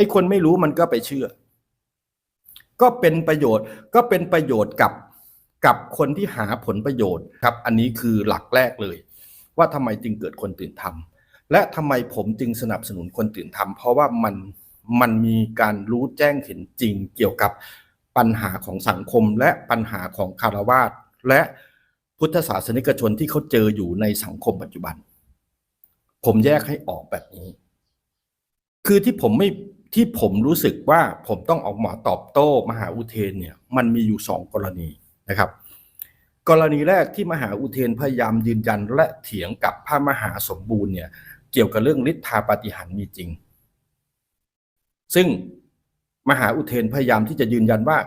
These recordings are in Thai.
อ้คนไม่รู้มันก็ไปเชื่อ ก็เป็นประโยชน์ก็เป็นประโยชน์กับกับคนที่หาผลประโยชน์ครับ อันนี้คือหลักแรกเลย ว่าทำไมจึงเกิดคนตื่นทำและทำไมผมจึงสนับสนุนคนตื่นทำเพราะว่ามันมันมีการรู้แจ้งเห็นจริงเกี่ยวกับปัญหาของสังคมและปัญหาของคารวาสและพุทธศาสนิกชนที่เขาเจออยู่ในสังคมปัจจุบัน ผมแยกให้ออกแบบนี้ คือที่ผมไม่ ที่ผมรู้สึกว่าผมต้องออกหมาตอบโต้มหาอุเทนเนี่ยมันมีอยู่สองกรณีนะครับ กรณีแรกที่มหาอุเทนพยายามยืนยันและเถียงกับพระมหาสมบูรณ์เนี่ยเกี่ยวกับเรื่องฤทธาปฏิหารมีจริง ซึ่งมหาอุเทนพยายามที่จะยืนยันว่า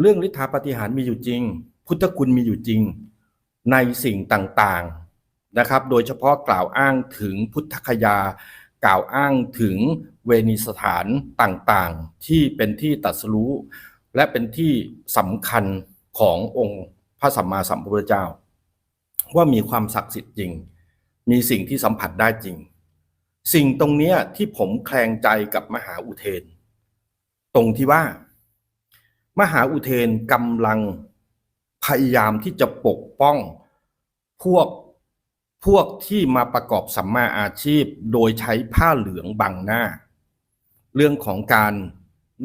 เรื่องฤทธาปฏิหารมีอยู่จริง พุทธคุณมีอยู่จริงในสิ่งต่างๆนะครับ โดยเฉพาะกล่าวอ้างถึงพุทธคยา กล่าวอ้างถึงเวนิสถานต่างๆ ที่เป็นที่ตรัสรู้ และเป็นที่สำคัญขององค์พระสัมมาสัมพุทธเจ้า ว่ามีความศักดิ์สิทธิ์จริง มีสิ่งที่สัมผัสได้จริง สิ่งตรงนี้ที่ผมแคลงใจกับมหาอุเทน ตรงที่ว่า มหาอุเทนกำลังพยายามที่จะปกป้องพวก พวกที่มาประกอบสัมมาอาชีพโดยใช้ผ้าเหลืองบังหน้า เรื่องของการ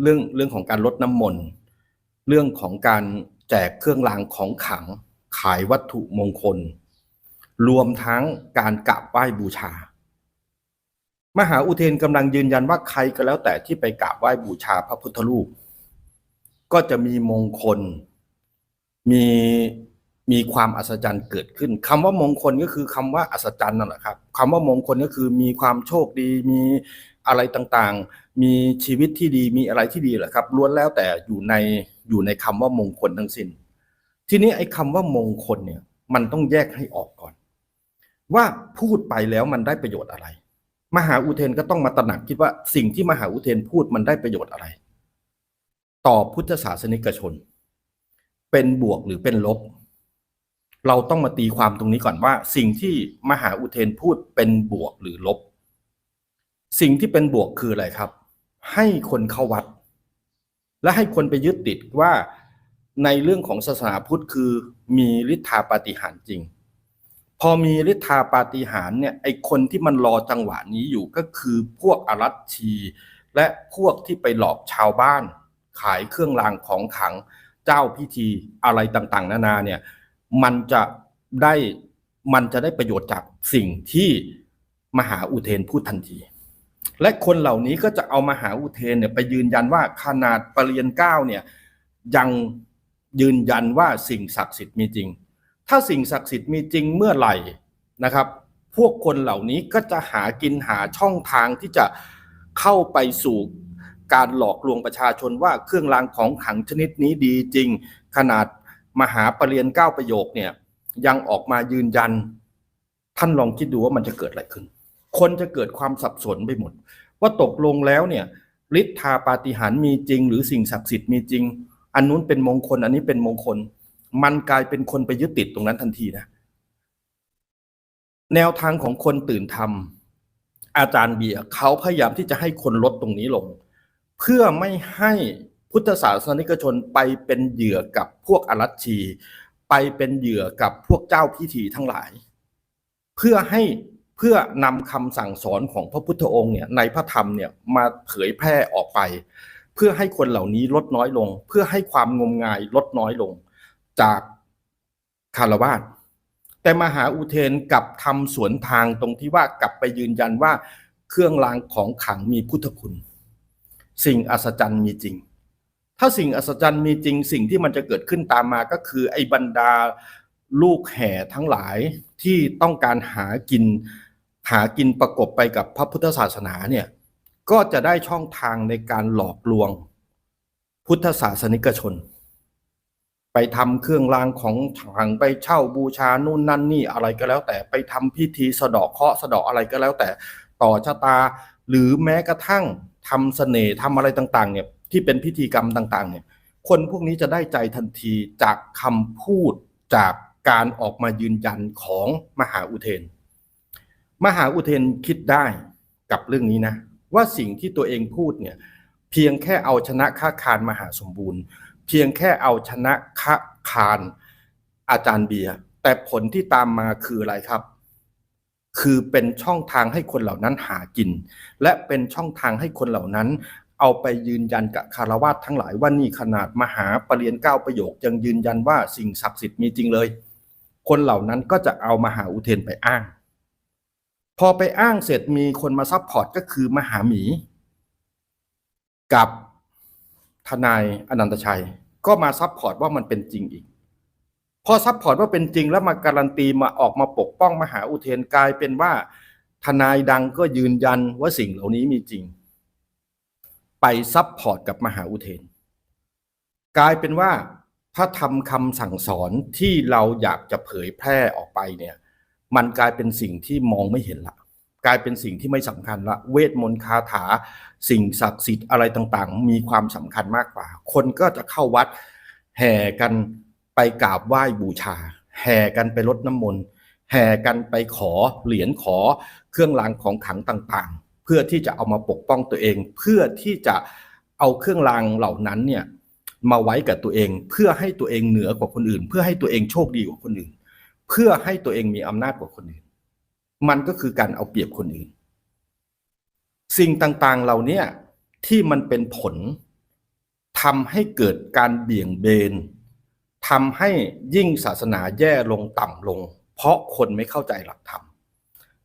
เรื่องเรื่องของการลดน้ำมนต์เรื่องของการแจกเครื่องรางของขลังขายวัตถุมงคล รวมทั้งการกราบไหว้บูชา มหาอุเทนกำลังยืนยันว่าใครก็แล้วแต่ที่ไปกราบไหว้บูชาพระพุทธรูป ก็จะมีมงคล มี มีความอัศจรรย์เกิดขึ้นคำว่ามงคลก็คือคำว่าอัศจรรย์นั่นแหละครับคำว่ามงคลก็คือมีความโชคดี มีอะไรต่างๆ มีชีวิตที่ดีมีอะไรที่ดีแหละครับล้วนแล้วแต่อยู่ในอยู่ในคำว่ามงคลทั้งสิ้น ทีนี้ไอ้คำว่ามงคลเนี่ยมันต้องแยกให้ออกก่อน ว่าพูดไปแล้วมันได้ประโยชน์อะไร มหาอุเทนก็ต้องมาตระหนักคิดว่าสิ่งที่มหาอุเทนพูดมันได้ประโยชน์อะไร ต่อพุทธศาสนิกชน เป็นบวกหรือเป็นลบ เราต้องมาตีความตรงนี้ก่อนว่า สิ่งที่มหาอุเทนพูดเป็นบวกหรือลบ สิ่งที่เป็นบวกคืออะไรครับ ให้คนเข้าวัด และให้คนไปยึดติดว่าในเรื่องของศาสนาพุทธคือมีฤทธาปาฏิหาริย์จริง พอมีฤทธาปาฏิหาริย์เนี่ยไอคนที่มันรอจังหวะนี้อยู่ก็คือพวกอารัชชี และพวกที่ไปหลอกชาวบ้าน ขายเครื่องรางของขลังเจ้าพิธีอะไรต่างๆ นานาเนี่ย มันจะได้มันจะได้ประโยชน์จากสิ่งที่มหาอุเทนพูดทันที และคนเหล่านี้ก็จะเอามหาอุเทนเนี่ยไปยืนยันว่าขนาดปรริญญาเก้าเนี่ยยังยืนยันว่าสิ่งศักดิ์สิทธิ์มีจริง ถ้าสิ่งศักดิ์สิทธิ์มีจริงเมื่อไหร่นะครับ พวกคนเหล่านี้ก็จะหากินหาช่องทางที่จะเข้าไปสู่การหลอกลวงประชาชนว่าเครื่องรางของขลังชนิดนี้ดีจริง ขนาด มหาปรริญญาเก้าประโยคเนี่ยยังออกมายืนยัน ท่านลองคิดดูว่ามันจะเกิดอะไรขึ้น คนจะเกิดความสับสนไปหมด ว่าตกลงแล้วเนี่ยฤทธาปาฏิหาริย์มีจริง หรือสิ่งศักดิ์สิทธิ์มีจริง อันนู้นเป็นมงคล อันนี้เป็นมงคล มันกลายเป็นคนไปยึดติดตรงนั้นทันทีนะ แนวทางของคนตื่นทำอาจารย์เบียร์เขาพยายามที่จะให้คนลดตรงนี้ลง เพื่อไม่ให้ พุทธศาสนิกชนไปเป็นเหยื่อกับพวกอรัชชี ไปเป็นเหยื่อกับพวกเจ้าพิธีทั้งหลาย เพื่อให้เพื่อนำคำสั่งสอนของพระพุทธองค์เนี่ยในพระธรรมเนี่ยมาเผยแพร่ออกไป เพื่อให้คนเหล่านี้ลดน้อยลง เพื่อให้ความงมงายลดน้อยลง จากคารวาสแต่มหาอุเทนกับทำสวนทางตรงที่ว่ากลับไปยืนยันว่าเครื่องรางของขลังมีพุทธคุณ สิ่งอัศจรรย์มีจริง ถ้าสิ่งอัศจรรย์มีจริงสิ่งที่มันจะเกิดขึ้นตามมาก็คือ ไอ้บรรดาลูกแห่ทั้งหลายที่ต้องการหากินหากินประกบไปกับพระพุทธศาสนาเนี่ยก็จะได้ช่องทางในการหลอกลวง พุทธศาสนิกชน ไปทำเครื่องรางของขลังไปเช่าบูชานู่นนั่นนี่อะไรก็แล้ว แต่ไปทำพิธีสะเดาะเคราะห์สะเดาะอะไรก็แล้วแต่ต่อชะตา หรือแม้กระทั่งทำเสน่ห์ทำอะไรต่าง ๆ เนี่ย ที่เป็นพิธีกรรมต่างๆเนี่ยคนพวกนี้จะได้ใจทันทีจากคำพูดจากการออกมายืนยันของมหาอุเทน มหาอุเทนคิดได้กับเรื่องนี้นะ ว่าสิ่งที่ตัวเองพูดเนี่ยเพียงแค่เอาชนะค้าคารมหาสมบูรณ์ เพียงแค่เอาชนะค้าคารอาจารย์เบียร์แต่ผลที่ตามมาคืออะไรครับ คือเป็นช่องทางให้คนเหล่านั้นหากิน และเป็นช่องทางให้คนเหล่านั้น เอาไปยืนยันกับคารวาสทั้งหลายว่านี่ขนาดมหาปรริญญาเก้าประโยคยังยืนยันว่าสิ่งศักดิ์สิทธิ์มีจริงเลย คนเหล่านั้นก็จะเอามหาอุเทนไปอ้าง พอไปอ้างเสร็จมีคนมาซัพพอร์ตก็คือมหาหมี กับทนายอนันตชัย ก็มาซัพพอร์ตว่ามันเป็นจริงอีก พอซัพพอร์ตว่าเป็นจริงแล้วมาการันตีมาออกมาปกป้องมหาอุเทนกลายเป็นว่า ทนายดังก็ยืนยันว่าสิ่งเหล่านี้มีจริง ไปซัพพอร์ตกับมหาอุเทน กลายเป็นว่าพระธรรมคำสั่งสอนที่เราอยากจะเผยแพร่ออกไปเนี่ย มันกลายเป็นสิ่งที่มองไม่เห็นละ กลายเป็นสิ่งที่ไม่สำคัญละ เวทมนต์คาถา สิ่งศักดิ์สิทธิ์อะไรต่างๆ มีความสำคัญมากกว่า คนก็จะเข้าวัดแห่กันไปกราบไหว้บูชา แห่กันไปรดน้ำมนต์แห่กันไปขอเหรียญขอเครื่องรางของขลังต่างๆ เพื่อที่จะเอามาปกป้องตัวเอง เพื่อที่จะเอาเครื่องรางเหล่านั้นเนี่ยมาไว้กับตัวเอง เพื่อให้ตัวเองเหนือกว่าคนอื่น เพื่อให้ตัวเองโชคดีกว่าคนอื่น เพื่อให้ตัวเองมีอำนาจกว่าคนอื่น มันก็คือการเอาเปรียบคนอื่น สิ่งต่างๆเหล่านี้ที่มันเป็นผลทำให้เกิดการเบี่ยงเบนทำให้ยิ่งศาสนาแย่ลงต่ำลง เพราะคนไม่เข้าใจหลักธรรม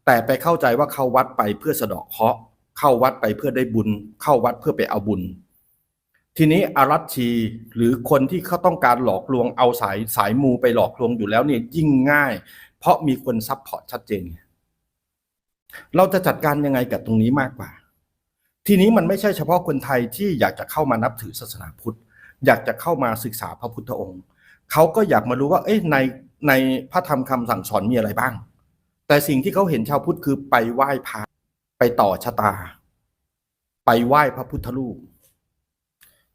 แต่ไปเข้าใจว่าเข้าวัดไปเพื่อสะเดาะเคราะห์เข้าวัดไปเพื่อได้บุญ เข้าวัดเพื่อไปเอาบุญ ทีนี้อารัชชีหรือคนที่เขาต้องการหลอกลวงเอาสายสายมูไปหลอกลวงอยู่แล้วเนี่ยยิ่งง่าย เพราะมีคนซับพอร์ตชัดเจน เราจะจัดการยังไงกับตรงนี้มากกว่า ทีนี้มันไม่ใช่เฉพาะคนไทยที่อยากจะเข้ามานับถือศาสนาพุทธ อยากจะเข้ามาศึกษาพระพุทธองค์ เขาก็อยากมารู้ว่าเอ้ยในในพระธรรมคำสั่งสอนมีอะไรบ้าง แต่สิ่งที่เขาเห็นชาวพุทธคือไปไหว้พระไปต่อชะตา ไปไหว้พระพุทธรูป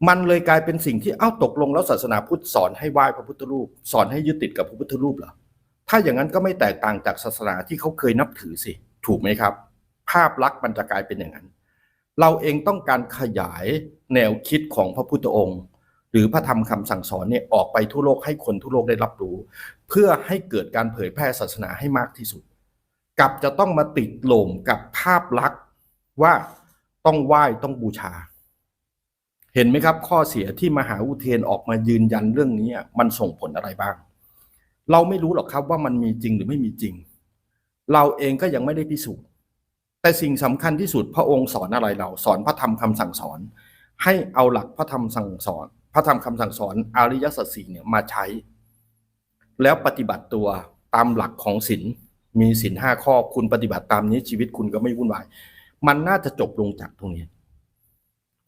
มันเลยกลายเป็นสิ่งที่เอ้าตกลงแล้วศาสนาพุทธสอนให้ไหว้พระพุทธรูป สอนให้ยึดติดกับพระพุทธรูปเหรอถ้าอย่างนั้นก็ไม่แตกต่างจากศาสนาที่เขาเคยนับถือสิถูกไหมครับ ภาพลักษณ์มันจะกลายเป็นอย่างนั้น เราเองต้องการขยายแนวคิดของพระพุทธองค์ หรือพระธรรมคำสั่งสอนเนี่ยออกไปทั่วโลกให้คนทั่วโลกได้รับรู้ เพื่อให้เกิดการเผยแพร่ศาสนาให้มากที่สุด กับจะต้องมาติดโหล่มกับภาพลักษณ์ว่าต้องไหว้ต้องบูชา เห็นไหมครับ ข้อเสียที่มหาอุเทนออกมายืนยันเรื่องนี้มันส่งผลอะไรบ้าง เราไม่รู้หรอกครับว่ามันมีจริงหรือไม่มีจริง เราเองก็ยังไม่ได้พิสูจน์แต่สิ่งสำคัญที่สุดพระองค์สอนอะไรเรา สอนพระธรรมคำสั่งสอน ให้เอาหลักพระธรรมสั่งสอน พระธรรมคำสั่งสอนอริยสัจสี่เนี่ยมาใช้ แล้วปฏิบัติตัวตามหลักของศีล มีศีลห้าข้อคุณปฏิบัติตามนี้ชีวิตคุณก็ไม่วุ่นวาย มันน่าจะจบลงจากตรงนี้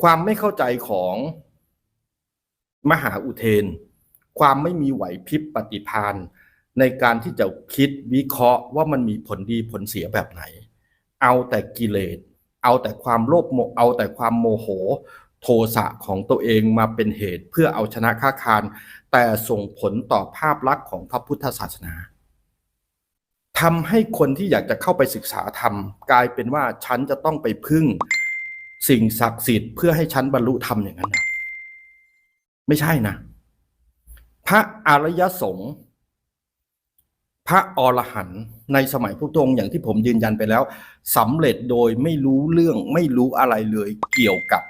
ความไม่เข้าใจของมหาอุเทน ความไม่มีไหวพริบปฏิภาณในการที่จะคิดวิเคราะห์ว่ามันมีผลดีผลเสียแบบไหน เอาแต่กิเลส เอาแต่ความโลภโมเอาแต่ความโมโห โทสะของตัวเองมาเป็นเหตุเพื่อเอาชนะค้าคาร แต่ส่งผลต่อภาพลักษณ์ของพระพุทธศาสนา ทำให้คนที่อยากจะเข้าไปศึกษาธรรม กลายเป็นว่าฉันจะต้องไปพึ่งสิ่งศักดิ์สิทธิ์เพื่อให้ฉันบรรลุธรรมอย่างนั้นนะไม่ใช่นะ พระอริยสงฆ์พระอรหันต์ในสมัยพุทธองค์อย่างที่ผมยืนยันไปแล้วสำเร็จโดยไม่รู้เรื่องไม่รู้อะไรเลยเกี่ยวกับ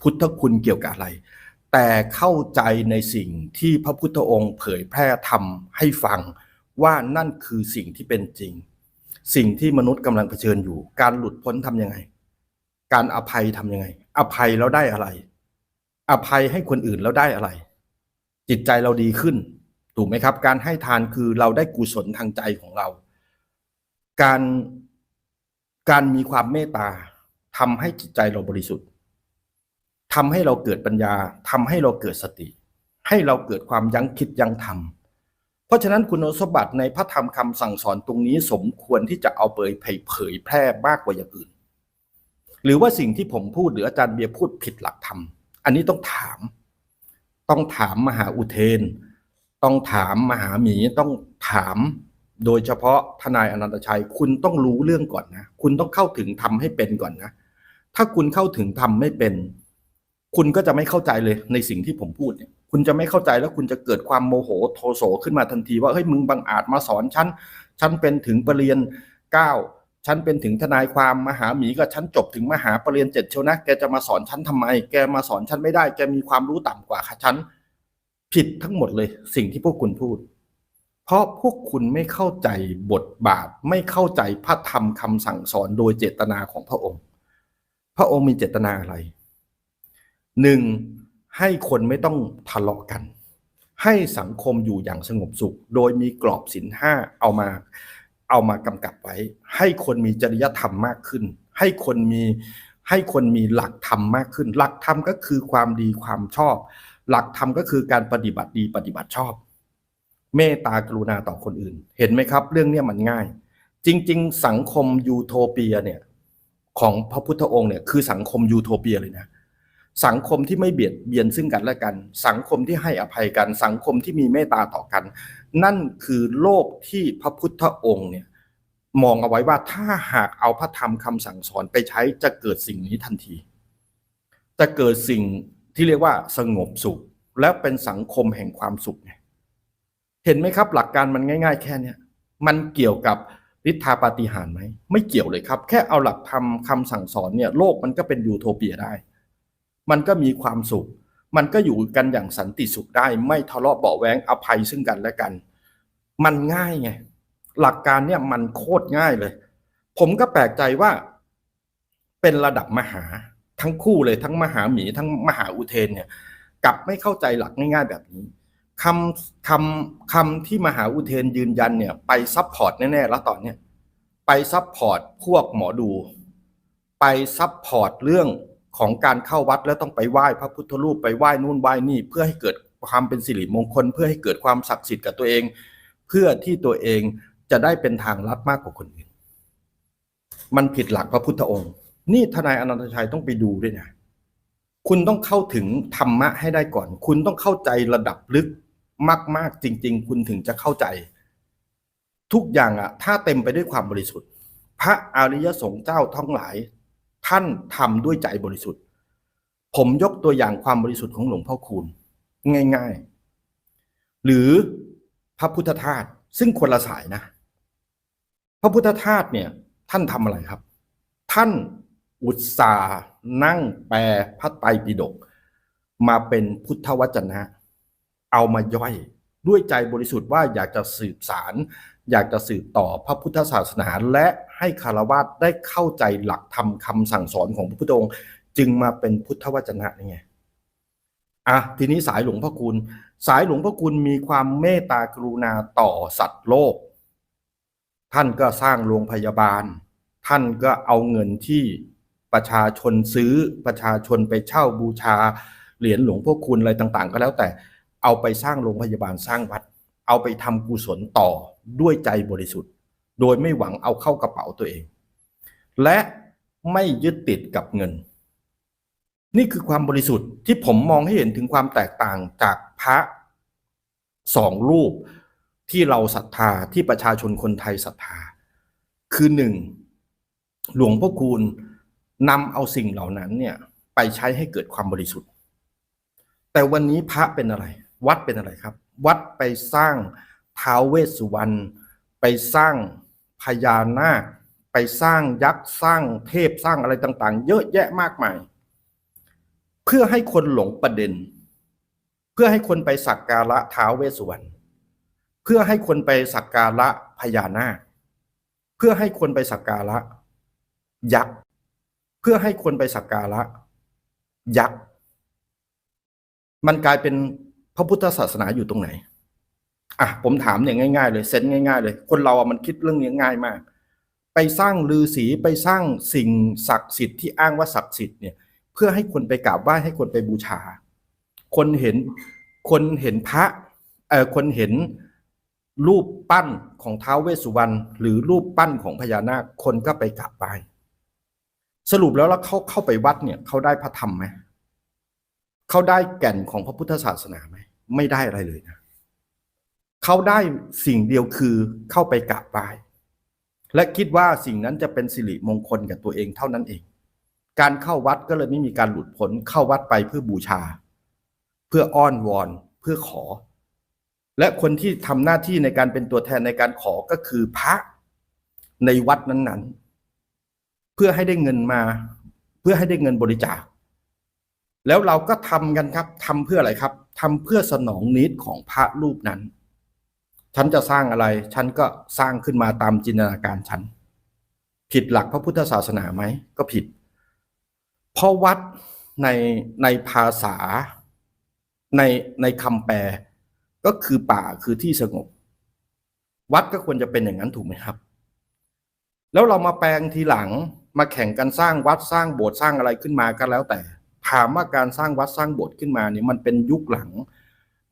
พุทธคุณเกี่ยวกับอะไร แต่เข้าใจในสิ่งที่พระพุทธองค์เผยแพร่ทำให้ฟัง ว่านั่นคือสิ่งที่เป็นจริง สิ่งที่มนุษย์กำลังเผชิญอยู่ การหลุดพ้นทำยังไง การอภัยทำยังไง อภัยแล้วได้อะไร อภัยให้คนอื่นแล้วได้อะไร จิตใจเราดีขึ้น ถูกไหมครับ การให้ทานคือเราได้กุศลทางใจของเรา การการมีความเมตตาทำให้จิตใจเราบริสุทธิ์ทำให้เราเกิดปัญญาทำให้เราเกิดสติ ให้เราเกิดความยั้งคิดยั้งทำ เพราะฉะนั้นคุณสมบัติในพระธรรมคำสั่งสอนตรงนี้สมควรที่จะเอาเผยเผยแพร่มากกว่าอย่างอื่น หรือว่าสิ่งที่ผมพูดหรืออาจารย์เบียร์พูดผิดหลักธรรม อันนี้ต้องถาม ต้องถามมหาอุเทน ต้องถามมหาหมีต้องถามโดยเฉพาะทนายอนันตชัย คุณต้องรู้เรื่องก่อนนะ คุณต้องเข้าถึงทำให้เป็นก่อนนะ ถ้าคุณเข้าถึงทำไม่เป็น คุณก็จะไม่เข้าใจเลยในสิ่งที่ผมพูดเนี่ย คุณจะไม่เข้าใจแล้วคุณจะเกิดความโมโหโทโสขึ้นมาทันทีว่าเฮ้ยมึงบังอาจมาสอนฉันฉันเป็นถึงปรริญญาเก้าฉันเป็นถึงทนายความมหาหมีก็ฉันจบถึงมหาปรริญญาเจ็ดเชียวนะแกจะมาสอนฉันทำไม แกมาสอนฉันไม่ได้แกมีความรู้ต่ำกว่าค่ะฉันผิดทั้งหมดเลยสิ่งที่พวกคุณพูด เพราะพวกคุณไม่เข้าใจบทบาทไม่เข้าใจพระธรรมคำสั่งสอนโดยเจตนาของพระองค์ พระองค์มีเจตนาอะไรหนึ่ง ให้คนไม่ต้องทะเลาะกัน ให้สังคมอยู่อย่างสงบสุข โดยมีกรอบศีลห้าเอามาเอามากำกับไว้ ให้คนมีจริยธรรมมากขึ้น ให้คนมีให้คนมีหลักธรรมมากขึ้น หลักธรรมก็คือความดีความชอบ หลักธรรมก็คือการปฏิบัติดีปฏิบัติชอบ เมตตากรุณาต่อคนอื่น เห็นไหมครับ เรื่องนี้มันง่าย จริง ๆ สังคมยูโทเปียเนี่ยของพระพุทธองค์เนี่ยคือสังคมยูโทเปียเลยนะ สังคมที่ไม่เบียดเบียนซึ่งกันและกัน สังคมที่ให้อภัยกัน สังคมที่มีเมตตาต่อกัน นั่นคือโลกที่พระพุทธองค์เนี่ยมองเอาไว้ว่าถ้าหากเอาพระธรรมคำสั่งสอนไปใช้จะเกิดสิ่งนี้ทันที จะเกิดสิ่งที่เรียกว่าสงบสุข และเป็นสังคมแห่งความสุขเห็นไหมครับ หลักการมันง่าย ๆ แค่เนี้ยมันเกี่ยวกับฤทธาปาฏิหารไหมไม่เกี่ยวเลยครับ แค่เอาหลักธรรมคำสั่งสอนเนี่ยโลกมันก็เป็นยูโทเปียได้ มันก็มีความสุข มันก็อยู่กันอย่างสันติสุขได้ ไม่ทะเลาะเบาแวงอภัยซึ่งกันและกัน มันง่ายไง หลักการเนี่ยมันโคตรง่ายเลย ผมก็แปลกใจว่า เป็นระดับมหาทั้งคู่เลยทั้งมหาหมีทั้งมหาอุเทนเนี่ยกลับไม่เข้าใจหลักง่ายๆแบบนี้คำคำคำที่มหาอุเทนยืนยันเนี่ย ไปซับพอร์ตแน่ๆแล้วตอนเนี้ยไปซับพอร์ตพวกหมอดู ไปซับพอร์ตเรื่อง ของการเข้าวัดแล้วต้องไปไหว้พระพุทธรูปไปไหว้นู่นไหว้นี่ เพื่อให้เกิดความเป็นสิริมงคล เพื่อให้เกิดความศักดิ์สิทธิ์กับตัวเอง เพื่อที่ตัวเองจะได้เป็นทางลัดมากกว่าคนอื่น มันผิดหลักพระพุทธองค์ นี่ทนายอนันตชัยต้องไปดูด้วยนะคุณต้องเข้าถึงธรรมะให้ได้ก่อน คุณต้องเข้าใจระดับลึกมาก ๆ จริง ๆ คุณถึงจะเข้าใจ ทุกอย่างอะถ้าเต็มไปด้วยความบริสุทธิ์ พระอริยสงฆ์เจ้าทั้งหลาย ท่านทำด้วยใจบริสุทธิ์ ผมยกตัวอย่างความบริสุทธิ์ของหลวงพ่อคูณ ง่าย ๆ หรือพระพุทธทาสซึ่งคนละสายนะ พระพุทธทาสเนี่ย ท่านทำอะไรครับ ท่านอุตสาห์นั่งแปลพระไตรปิฎกมาเป็นพุทธวจนะ เอามาย่อยด้วยใจบริสุทธิ์ว่าอยากจะสืบสาร อยากจะสืบต่อพระพุทธศาสนาและ ให้คารวะได้เข้าใจหลักธรรมคำสั่งสอนของพระพุทธองค์ จึงมาเป็นพุทธวจนะนี่ไงอะทีนี้สายหลวงพ่อคุณ สายหลวงพ่อคุณมีความเมตตากรุณาต่อสัตว์โลก ท่านก็สร้างโรงพยาบาล ท่านก็เอาเงินที่ประชาชนซื้อประชาชนไปเช่าบูชาเหรียญหลวงพ่อคุณอะไรต่างๆ ก็แล้วแต่เอาไปสร้างโรงพยาบาลสร้างวัด เอาไปทำกุศลต่อด้วยใจบริสุทธิ์ โดยไม่หวังเอาเข้ากระเป๋าตัวเอง และไม่ยึดติดกับเงิน นี่คือความบริสุทธิ์ที่ผมมองให้เห็นถึงความแตกต่างจากพระสองรูปที่เราศรัทธาที่ประชาชนคนไทยศรัทธา คือหนึ่งหลวงพ่อคูณนำเอาสิ่งเหล่านั้นเนี่ยไปใช้ให้เกิดความบริสุทธิ์ แต่วันนี้พระเป็นอะไร วัดเป็นอะไรครับ วัดไปสร้างท้าวเวสสุวรรณไปสร้าง พญานาคไปสร้างยักษ์สร้างเทพสร้างอะไรต่างๆ เยอะแยะมากมาย เพื่อให้คนหลงประเด็น เพื่อให้คนไปสักการะท้าวเวสสุวรรณเพื่อให้คนไปสักการะพญานาค เพื่อให้คนไปสักการะ ยักษ์เพื่อให้คนไปสักการะ ยักษ์มันกลายเป็นพระพุทธศาสนาอยู่ตรงไหน อะผมถามเนี่ยง่ายๆเลยเซนง่าย ๆ เลย คนเราอะมันคิดเรื่องนี้ง่ายมาก ไปสร้างลือศีไปสร้างสิ่งศักดิ์สิทธิ์ที่อ้างว่าศักดิ์สิทธิ์เนี่ยเพื่อให้คนไปกราบไหว้ให้คนไปบูชา คนเห็นคนเห็นพระเอ่อคนเห็นรูปปั้นของท้าวเวสสุวรรณหรือรูปปั้นของพญานาคคนก็ไปกราบไหว้สรุปแล้วแล้วเขาเข้าไปวัดเนี่ยเขาได้พระธรรมไหมเขาได้แก่นของพระพุทธศาสนาไหมไม่ได้อะไรเลยนะ เขาได้สิ่งเดียวคือเข้าไปกราบไหว้และคิดว่าสิ่งนั้นจะเป็นสิริมงคลกับตัวเองเท่านั้นเอง การเข้าวัดก็เลยไม่มีการหลุดพ้นเข้าวัดไปเพื่อบูชา เพื่ออ้อนวอนเพื่อขอ และคนที่ทำหน้าที่ในการเป็นตัวแทนในการขอก็คือพระในวัดนั้นๆ เพื่อให้ได้เงินมา เพื่อให้ได้เงินบริจาค แล้วเราก็ทำกันครับทำเพื่ออะไรครับทำเพื่อสนองนิดของพระรูปนั้น ฉันจะสร้างอะไร ฉันก็สร้างขึ้นมาตามจินตนาการฉัน ผิดหลักพระพุทธศาสนาไหม ก็ผิด เพราะวัดในในภาษาในในคำแปล ก็คือป่าคือที่สงบ วัดก็ควรจะเป็นอย่างนั้นถูกไหมครับ แล้วเรามาแปลงทีหลังมาแข่งกันสร้างวัดสร้างโบสถ์สร้างอะไรขึ้นมาก็แล้วแต่ถามว่าการสร้างวัดสร้างโบสถ์ขึ้นมาเนี่ยมันเป็นยุคหลัง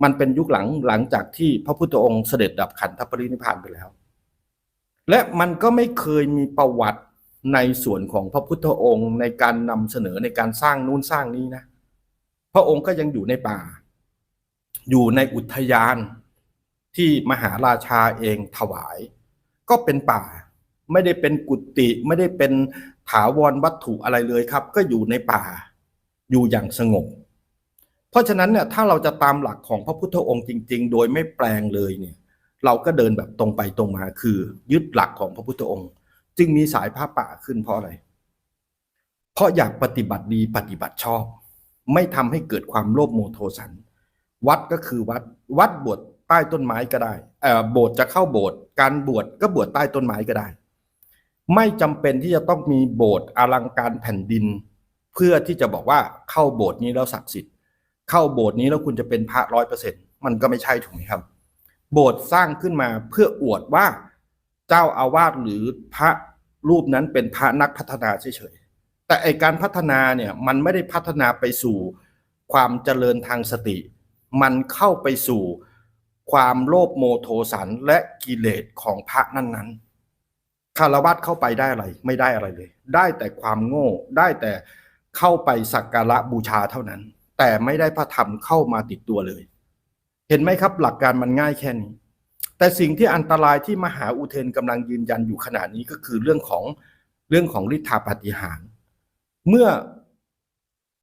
มันเป็นยุคหลังหลังจากที่พระพุทธองค์เสด็จดับขันธปรินิพานไปแล้ว และมันก็ไม่เคยมีประวัติในส่วนของพระพุทธองค์ในการนำเสนอในการสร้างนู่นสร้างนี้นะ พระองค์ก็ยังอยู่ในป่า อยู่ในอุทยานที่มหาราชาเองถวาย ก็เป็นป่า ไม่ได้เป็นกุฏิไม่ได้เป็นถาวรวัตถุอะไรเลยครับ ก็อยู่ในป่า อยู่อย่างสงบ เพราะฉะนั้นเนี่ยถ้าเราจะตามหลักของพระพุทธองค์จริง ๆ โดยไม่แปลงเลยเนี่ย เราก็เดินแบบตรงไปตรงมาคือ ยึดหลักของพระพุทธองค์ จึงมีสายผ้าป่าขึ้นเพราะอะไร เพราะอยากปฏิบัติดีปฏิบัติชอบ ไม่ทำให้เกิดความโลภโมโทสัน วัดก็คือวัดวัดบวชใต้ต้นไม้ก็ได้เอ่อโบสถ์จะเข้าโบสถ์การบวชก็บวชใต้ต้นไม้ก็ได้ ไม่จำเป็นที่จะต้องมีโบสถ์อลังการแผ่นดิน เพื่อที่จะบอกว่าเข้าโบสถ์นี้แล้วศักดิ์สิทธิ เข้าโบสถ์นี้แล้วคุณจะเป็นพระร้อยเปอร์เซ็นต์มันก็ไม่ใช่ถูกไหมครับ โบสถ์สร้างขึ้นมาเพื่ออวดว่าเจ้าอาวาสหรือพระรูปนั้นเป็นพระนักพัฒนาเฉยๆแต่ไอการพัฒนาเนี่ยมันไม่ได้พัฒนาไปสู่ความเจริญทางสติ มันเข้าไปสู่ความโลภโมโทสันและกิเลสของพระนั้นๆคารวะเข้าไปได้อะไร ไม่ได้อะไรเลย ได้แต่ความโง่ ได้แต่เข้าไปสักการะบูชาเท่านั้น แต่ไม่ได้พระธรรมเข้ามาติดตัวเลย เห็นไหมครับหลักการมันง่ายแค่นี้ แต่สิ่งที่อันตรายที่มหาอุเทนกำลังยืนยันอยู่ขณะนี้ก็คือเรื่องของเรื่องของฤทธาปฏิหาร เมื่อ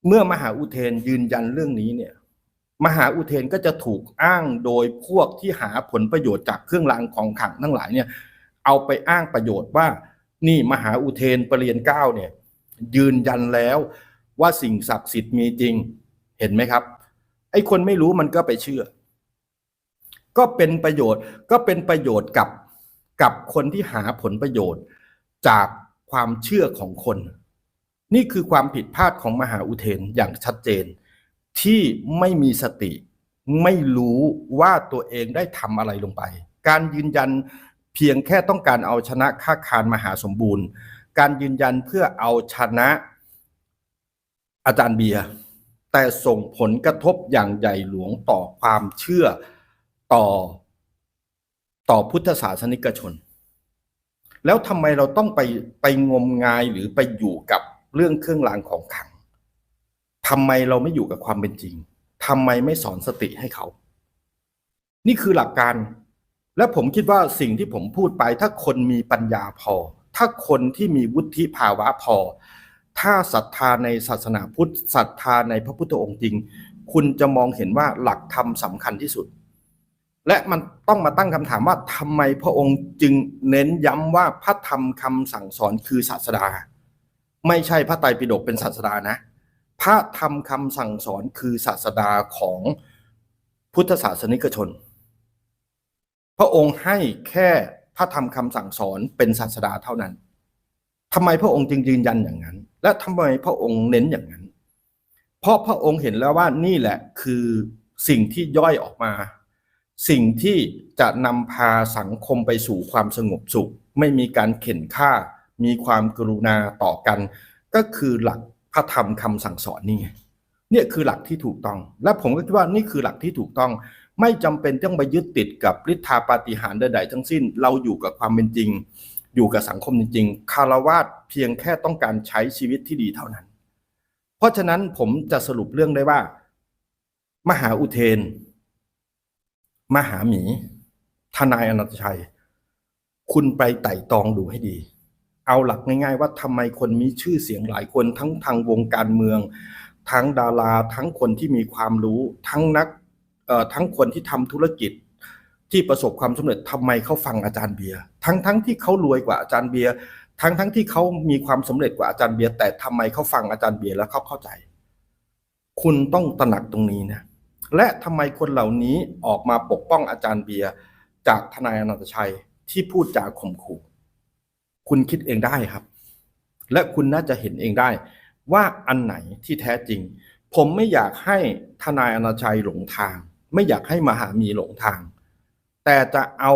เมื่อมหาอุเทนยืนยันเรื่องนี้เนี่ยมหาอุเทนก็จะถูกอ้างโดยพวกที่หาผลประโยชน์จากเครื่องรางของขลังทั้งหลายเนี่ยเอาไปอ้างประโยชน์ว่า นี่มหาอุเทนปรริยนเก้าเนี่ยยืนยันแล้วว่าสิ่งศักดิ์สิทธิ์มีจริง เห็นไหมครับ ไอ้คนไม่รู้มันก็ไปเชื่อ ก็เป็นประโยชน์ก็เป็นประโยชน์กับกับคนที่หาผลประโยชน์ จากความเชื่อของคน นี่คือความผิดพลาดของมหาอุเทนอย่างชัดเจน ที่ไม่มีสติ ไม่รู้ว่าตัวเองได้ทำอะไรลงไป การยืนยันเพียงแค่ต้องการเอาชนะข้าคารมหาสมบูรณ์ การยืนยันเพื่อเอาชนะอาจารย์เบียร์ แต่ส่งผลกระทบอย่างใหญ่หลวงต่อความเชื่อต่อต่อพุทธศาสนิกชน แล้วทำไมเราต้องไปไปงมงายหรือไปอยู่กับเรื่องเครื่องรางของขังทำไมเราไม่อยู่กับความเป็นจริงทำไมไม่สอนสติให้เขา นี่คือหลักการ และผมคิดว่าสิ่งที่ผมพูดไป ถ้าคนมีปัญญาพอ ถ้าคนที่มีวุฒิภาวะพอ ถ้าศรัทธาในศาสนาพุทธศรัทธาในพระพุทธองค์จริง คุณจะมองเห็นว่าหลักธรรมสำคัญที่สุด และมันต้องมาตั้งคำถามว่าทำไมพระองค์จึงเน้นย้ำว่าพระธรรมคำสั่งสอนคือศาสดา ไม่ใช่พระไตรปิฎกเป็นศาสดานะ พระธรรมคำสั่งสอนคือศาสดาของพุทธศาสนิกชน พระองค์ให้แค่พระธรรมคำสั่งสอนเป็นศาสดาเท่านั้นทำไมพระองค์จึงยืนยันอย่างนั้น และทำไมพระองค์เน้นอย่างนั้น เพราะพระองค์เห็นแล้วว่านี่แหละคือสิ่งที่ย่อยออกมา สิ่งที่จะนำพาสังคมไปสู่ความสงบสุข ไม่มีการเข็นฆ่า มีความกรุณาต่อกัน ก็คือหลักพระธรรมคำสั่งสอนนี่ไงเนี่ยคือหลักที่ถูกต้อง และผมก็คิดว่านี่คือหลักที่ถูกต้อง ไม่จำเป็นต้องไปยึดติดกับฤทธาปาฏิหาริย์ใดๆทั้งสิ้น เราอยู่กับความเป็นจริง อยู่กับสังคมจริง ๆ คารวาสเพียงแค่ต้องการใช้ชีวิตที่ดีเท่านั้น เพราะฉะนั้นผมจะสรุปเรื่องได้ว่า มหาอุเทน มหาหมี ทนายอนันตชัย คุณไปไต่ตองดูให้ดี เอาหลักง่าย ๆ ว่าทำไมคนมีชื่อเสียงหลายคนทั้งทางวงการเมือง ทั้งดารา ทั้งคนที่มีความรู้ ทั้งนักทั้งคนที่ทำธุรกิจ ที่ประสบความสำเร็จทำไมเขาฟังอาจารย์เบียร์ทั้งทั้งที่เขารวยกว่าอาจารย์เบียร์ทั้งทั้งที่เขามีความสำเร็จกว่าอาจารย์เบียร์แต่ทำไมเขาฟังอาจารย์เบียร์แล้วเขาเข้าใจ คุณต้องตระหนักตรงนี้นะและทำไมคนเหล่านี้ออกมาปกป้องอาจารย์เบียร์จากทนายอนันตชัยที่พูดจาข่มขู่คุณคิดเองได้ครับ และคุณน่าจะเห็นเองได้ ว่าอันไหนที่แท้จริง ผมไม่อยากให้ทนายอนาชัยหลงทาง ไม่อยากให้มหามีหลงทาง แต่จะเอา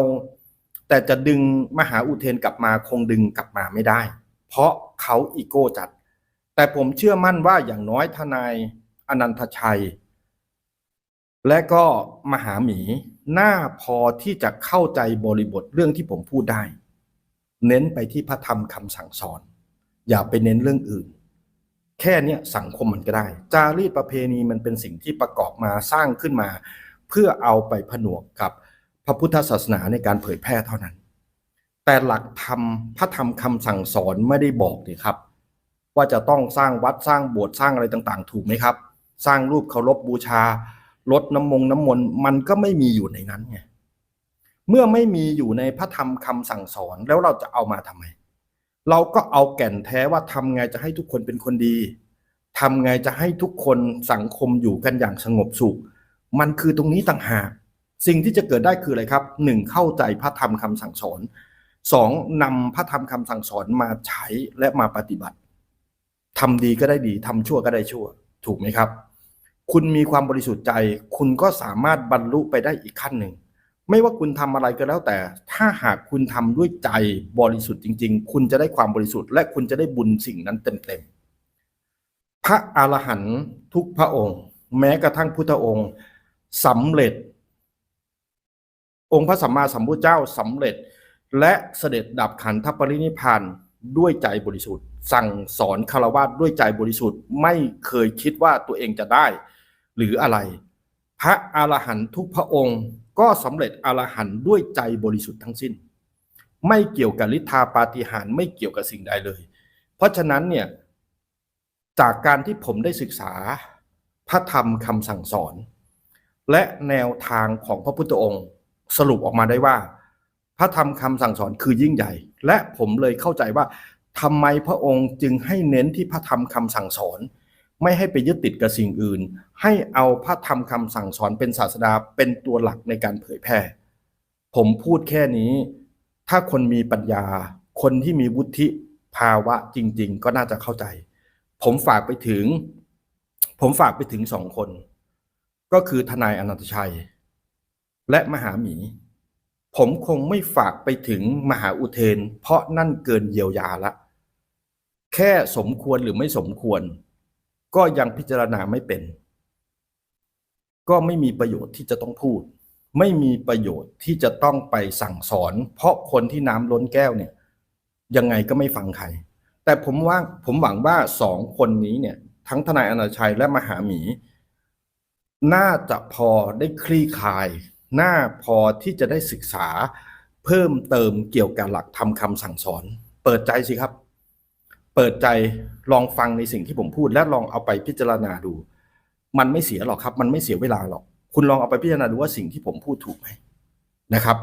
แต่จะดึงมหาอุเทนกลับมาคงดึงกลับมาไม่ได้ เพราะเขาอีโก้จัด แต่ผมเชื่อมั่นว่าอย่างน้อยทนายอนันทชัย และก็มหาหมีน่าพอที่จะเข้าใจบริบทเรื่องที่ผมพูดได้ เน้นไปที่พระธรรมคำสั่งสอน อย่าไปเน้นเรื่องอื่น แค่นี้สังคมมันก็ได้ จารีตประเพณีมันเป็นสิ่งที่ประกอบมาสร้างขึ้นมา เพื่อเอาไปผนวกกับ พระพุทธศาสนาในการเผยแพร่เท่านั้น แต่หลักธรรมพระธรรมคำสั่งสอนไม่ได้บอกเลยครับ ว่าจะต้องสร้างวัดสร้างโบสถ์สร้างอะไรต่างๆ ถูกไหมครับ สร้างรูปเคารพบูชาลดน้ำมงน้ำมนต์มันก็ไม่มีอยู่ในนั้นไงเมื่อไม่มีอยู่ในพระธรรมคำสั่งสอนแล้วเราจะเอามาทำไม เราก็เอาแก่นแท้ว่าทำไงจะให้ทุกคนเป็นคนดีทำไงจะให้ทุกคนสังคมอยู่กันอย่างสงบสุข มันคือตรงนี้ต่างหาก สิ่งที่จะเกิดได้คืออะไรครับหนึ่งเข้าใจพระธรรมคำสั่งสอนสองนำพระธรรมคำสั่งสอนมาใช้และมาปฏิบัติทำดีก็ได้ดีทำชั่วก็ได้ชั่ว ถูกไหมครับ คุณมีความบริสุทธิ์ใจ คุณก็สามารถบรรลุไปได้อีกขั้นหนึ่งไม่ว่าคุณทำอะไรก็แล้วแต่ ถ้าหากคุณทำด้วยใจบริสุทธิ์จริง ๆ คุณจะได้ความบริสุทธิ์และคุณจะได้บุญสิ่งนั้นเต็มๆพระอรหันต์ทุกพระองค์ แม้กระทั่งพุทธองค์สำเร็จ องค์พระสัมมาสัมพุทธเจ้าสำเร็จ และเสด็จดับขันธปรินิพานด้วยใจบริสุทธิ์ สั่งสอนคารวะด้วยใจบริสุทธิ์ ไม่เคยคิดว่าตัวเองจะได้ หรืออะไร พระอรหันต์ทุกพระองค์ก็สำเร็จอรหันด้วยใจบริสุทธิ์ทั้งสิ้น ไม่เกี่ยวกับฤทธาปาฏิหาริย์ไม่เกี่ยวกับสิ่งใดเลย เพราะฉะนั้นเนี่ยจากการที่ผมได้ศึกษาพระธรรมคำสั่งสอน และแนวทางของพระพุทธองค์ สรุปออกมาได้ว่า พระธรรมคำสั่งสอนคือยิ่งใหญ่ และผมเลยเข้าใจว่าทำไมพระองค์จึงให้เน้นที่พระธรรมคำสั่งสอน ไม่ให้ไปยึดติดกับสิ่งอื่น ให้เอาพระธรรมคำสั่งสอนเป็นศาสดาเป็นตัวหลักในการเผยแพร่ ผมพูดแค่นี้ ถ้าคนมีปัญญา คนที่มีวุฒิภาวะจริง ๆ ก็น่าจะเข้าใจ ผมฝากไปถึง ผมฝากไปถึงสองคน ก็คือทนายอนันตชัย และมหาหมี ผมคงไม่ฝากไปถึงมหาอุเทน เพราะนั่นเกินเยียวยาละ แค่สมควรหรือไม่สมควร ก็ยังพิจารณาไม่เป็น ก็ไม่มีประโยชน์ที่จะต้องพูด ไม่มีประโยชน์ที่จะต้องไปสั่งสอน เพราะคนที่น้ำล้นแก้วเนี่ย ยังไงก็ไม่ฟังใคร แต่ผมว่าผมหวังว่าสองคนนี้เนี่ย ทั้งทนายอนาชัยและมหาหมี น่าจะพอได้คลี่คลาย น่าพอที่จะได้ศึกษาเพิ่มเติมเกี่ยวกับหลักธรรมคำสั่งสอน เปิดใจสิครับ เปิดใจลองฟังในสิ่งที่ผมพูด และลองเอาไปพิจารณาดู มันไม่เสียหรอกครับ มันไม่เสียเวลาหรอก คุณลองเอาไปพิจารณาดูว่าสิ่งที่ผมพูดถูกไหมนะครับ